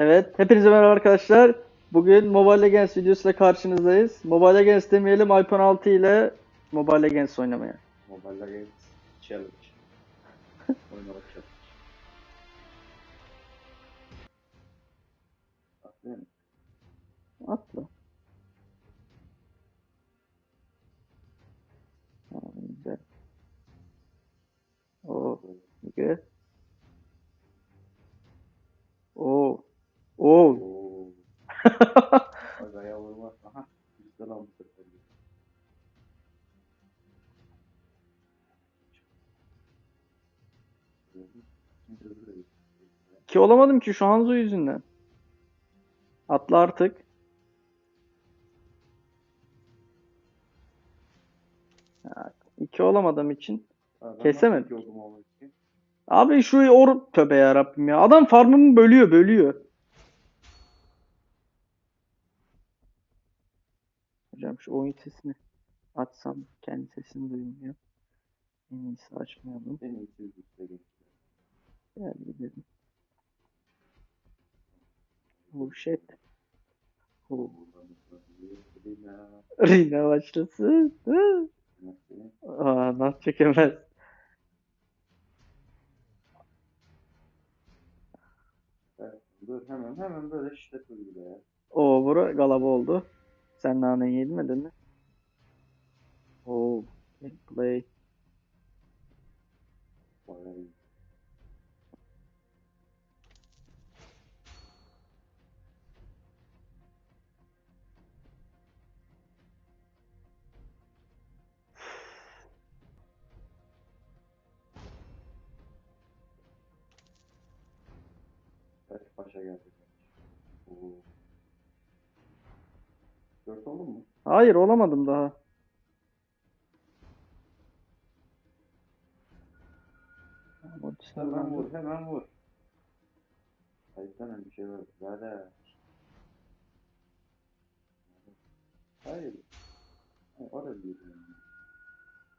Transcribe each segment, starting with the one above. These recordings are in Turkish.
Evet, hepinize merhaba arkadaşlar. Bugün Mobile Legends videosuyla karşınızdayız. Mobile Legends demeyelim, iPhone 6 ile Mobile Legends oynamaya. Mobile Legends Challenge. Oynamak challenge. Atla. Ki olamadım ki şu Hanzo yüzünden. Atla artık. Ha, iki olamadığım için. Olmak için. Abi şu or tövbe ya Rabbim ya. Adam farmımı bölüyor, bölüyor. Hocam şu oyun sesini açsam kendi sesini duymuyor. En iyisi açmayalım. En iyisi. Gel gidelim. Oh shit. Oh. Rina. Rina başlasın. Aa, nasıl çekemez. Evet, Dur hemen hemen böyle şiddet uygula ya. Oo bura galaba oldu. Sen nane yedin mi? Oo. Play. Evet, paşa geldi. Oo. Dört oldu mu? Hayır olamadım daha. Hemen vur, hemen vur. Kayıttan bir şey var. Zaten. Hayır. Hayır, orada değil.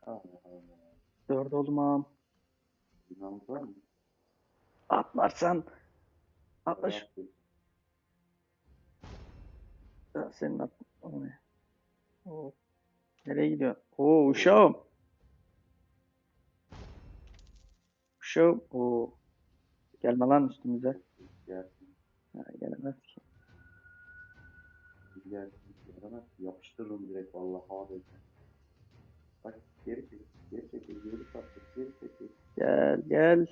Allah Allah. Dört olmam. İnanmış var mı? Atlarsan. Atla şu. Ya Senin at. O ne? Oo. Nereye gidiyor? Oo uşağım. Uşağım. Oo. Gelme lan üstümüze. Gelsin. Ha, gelemez ki. Gelsin. Yapıştırırım direkt vallahi abi. Bak geri çekil. Geri çekil. Geri sattık. Geri çekil. Gel gel.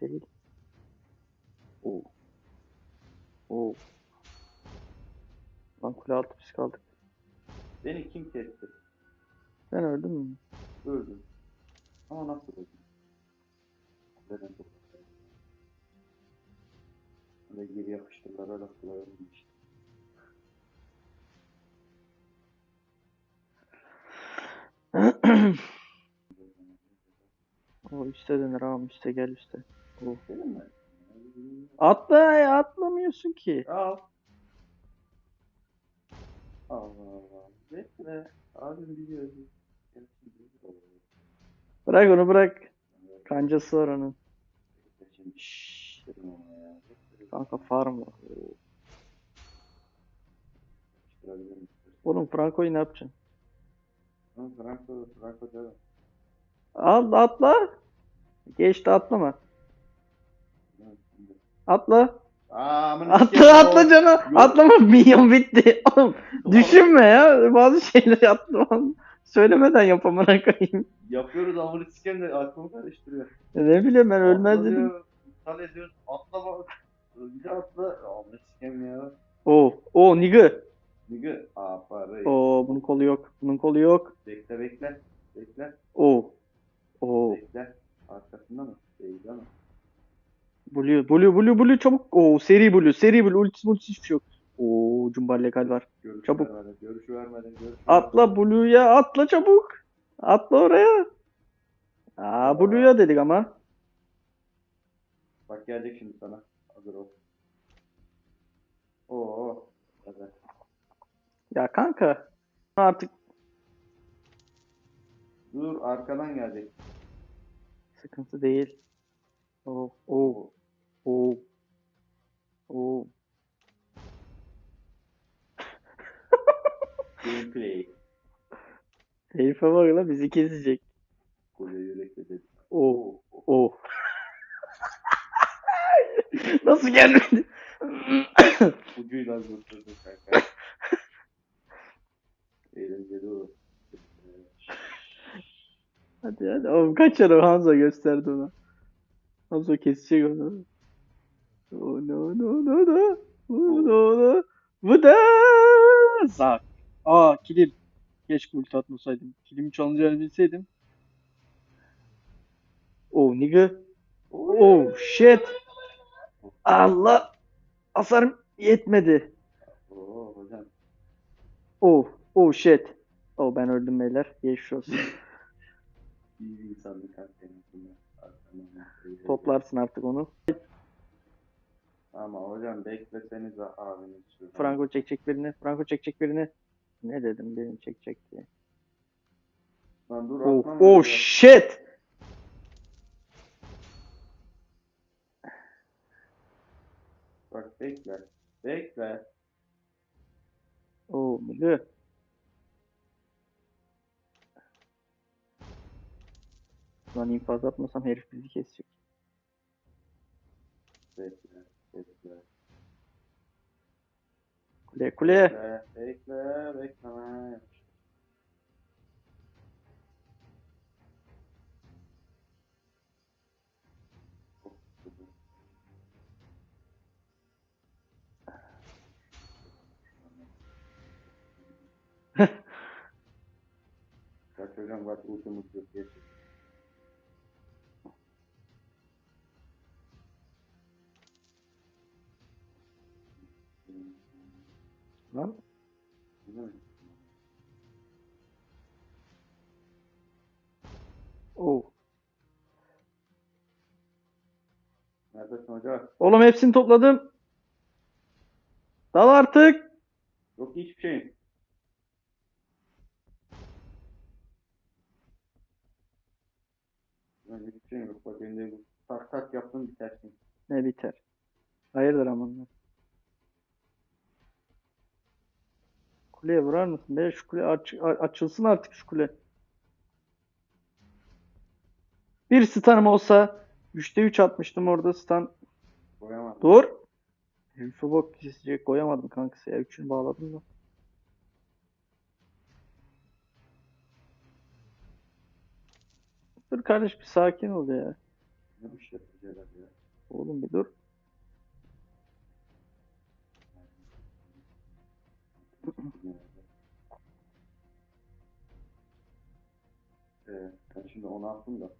Burada. Değil. Oo. Oo. Lan kule altı biz kaldık. Beni kim kesti? Sen öldün mü? Öldüm. Ama nasıl öldüm? Neden çok Öyle geri yapıştırdılar öyle kolay olmuş. o üste döner ağam üste gel üste. Değil mi? Atla ya atlamıyorsun ki. Al. Allah Allah. Bekle. Abim biliyor. Bırak onu bırak. Kancası var onun. Şşş. Kanka farm var. Oğlum Franco'yu ne yapacaksın? Franco, Franco. Al atla. Geçti atlama. Atla. Amına Atla sikeyim, atla o- cana. Yok. Atlama milyon bitti. Oğlum düşünme ya. Bazı şeyleri atlamam. Söylemeden yap amına koyayım. Yapıyoruz amına sikeyim de aklımı karıştırıyor. Ya Ne bileyim ben ölmez Atla dedim. diyor, İptal ediyoruz. Atla bak. Bir de atla. Amına sikeyim ya. Oo. Oo nigga. Nigga. Aa parayı. Oo bunun kolu yok. Bunun kolu yok. Bekle bekle. Bekle. Oo. Oo. Bekle. Arkasında mı? Değil ama. Blue, blue, blue, blue çabuk. Oo seri blue, seri blue. Ultisi ultisi hiçbir şey yok. Oo cumbar legal var. Görüş Çabuk. vermeden. Görüş vermeden. Görüş Atla blue'ya atla çabuk. Atla oraya. Aa blue'ya dedik ama. Bak gelecek şimdi sana. Hazır ol. Oo. Evet. Ya kanka. Artık Dur arkadan gelecek. sıkıntı değil. Oo. Oo. Oo. Oo. Gameplay. Herife bak lan bizi kesecek. Koca yürekle dedik. Oo. Oo. Nasıl gelmedi? Ucuyla kurtulduk kanka. Eğlenceli olur. hadi hadi. Oğlum kaç ara Hanzo gösterdi ona. Hanzo kesecek onu. Oh no no no no. Oh no no. Bu da zak. Aa kilim. Keşke ulti atmasaydım. Kilimi çalınacağını bilseydim. Oh nigga. Oh shit. Allah. Hasarım yetmedi. Oo hocam. Oh. Oh shit. Oh ben öldüm beyler. Geçmiş olsun. İyi bir insanlık. Toplarsın artık onu. Ama hocam bekleseniz abiniz şurada. Franco çekecek birini. Franco çekecek birini. Ne dedim birini çekecek diye. Lan dur Oh, atmam oh shit. Bak bekle. Bekle. Oh nigga. Lan infaz atmasam herif bizi kesecek. Bekle. Bekle. Kule kule. Bekle. Bekle. Bekleme. Kaç hocam kaç ultimate yok geç. Lan. Oh. Neredesin hocam? Oğlum hepsini topladım. Dal artık. Yok hiçbir şeyim. Ben hiçbir şeyim yok. Bak bu tak tak yaptım bitersin. Ne biter. Hayırdır amanlar. Kuleye vurar mısın? Be şu kule aç- açılsın artık şu kule. Bir stun'ım olsa 3'te 3 atmıştım orada stun. Koyamadım. Dur. Herife bak kesecek koyamadım kankası ya. Üçünü bağladım da. Dur kardeş bir sakin ol ya. Ne bu şey yapacağız ya? Oğlum bir dur. Evet, ben şimdi onu attım da.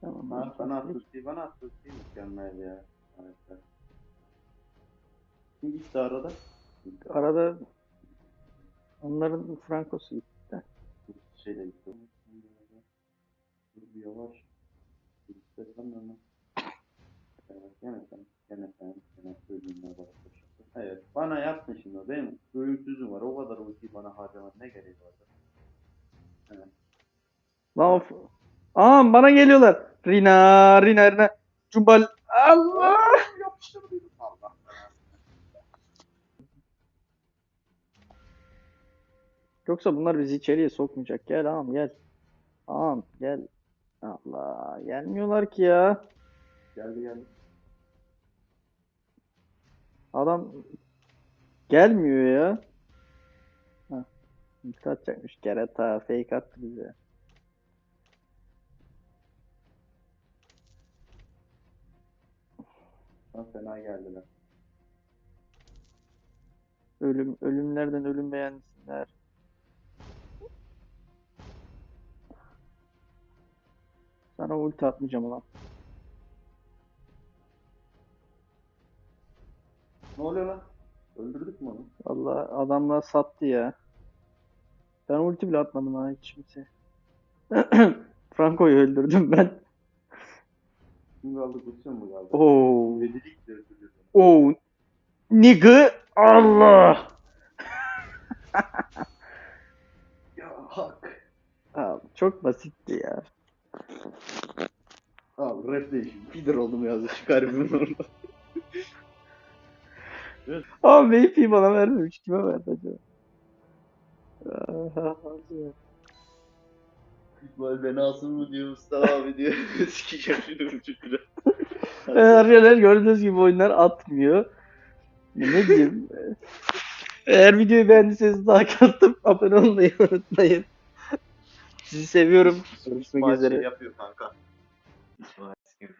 Tamam. Bana kesin. attı, bana attı, mükemmel ya. Evet. Kim gitti arada? Arada onların Franco'su gitti. Şeyle gitti. Dur bir yavaş. İstesem de onu. Evet, gene sen, gene sen, gene sözünle başlaşıyorsun. Evet, bana yaptın şimdi değil mi? Ölümsüzüm var, o kadar ultiyi bana harcaman ne gereği vardı? Evet. Lan of. Aa bana geliyorlar. Rina, Rina, Rina. Cumbal. Allah! Yapıştırdım. Allah. Yoksa bunlar bizi içeriye sokmayacak. Gel ağam gel. Ağam gel. Allah gelmiyorlar ki ya. Geldi geldi. Adam gelmiyor ya. Hah. ulti atacakmış. Kerata fake attı bize. Lan fena geldiler. Ölüm ölümlerden ölüm beğensinler. Sana ulti atmayacağım ulan. Ne oluyor lan? Öldürdük mü onu? Vallahi adamlar sattı ya. Ben ulti bile atmadım ha hiç kimse. Franco'yu öldürdüm ben. Kim kaldı? Kusur mu kaldı? Oo. Vedilik de öldürdü. Oo. Nigga. Allah. Ya hak. Abi, çok basitti ya. Abi rap değişim. Feeder oldum yazdı şu garibimin orada. Ama Mayfi bana vermemiş. Kime verdi acaba? İkbal beni asıl mı diyor Mustafa abi diyor. Sikeceğim şunu çocuğu. Arkadaşlar gördüğünüz gibi oyunlar atmıyor. Ne diyeyim? Eğer videoyu beğendiyseniz like atıp abone olmayı unutmayın. Sizi seviyorum. Görüşmek şey üzere. yapıyor kanka. İsmail şimdi.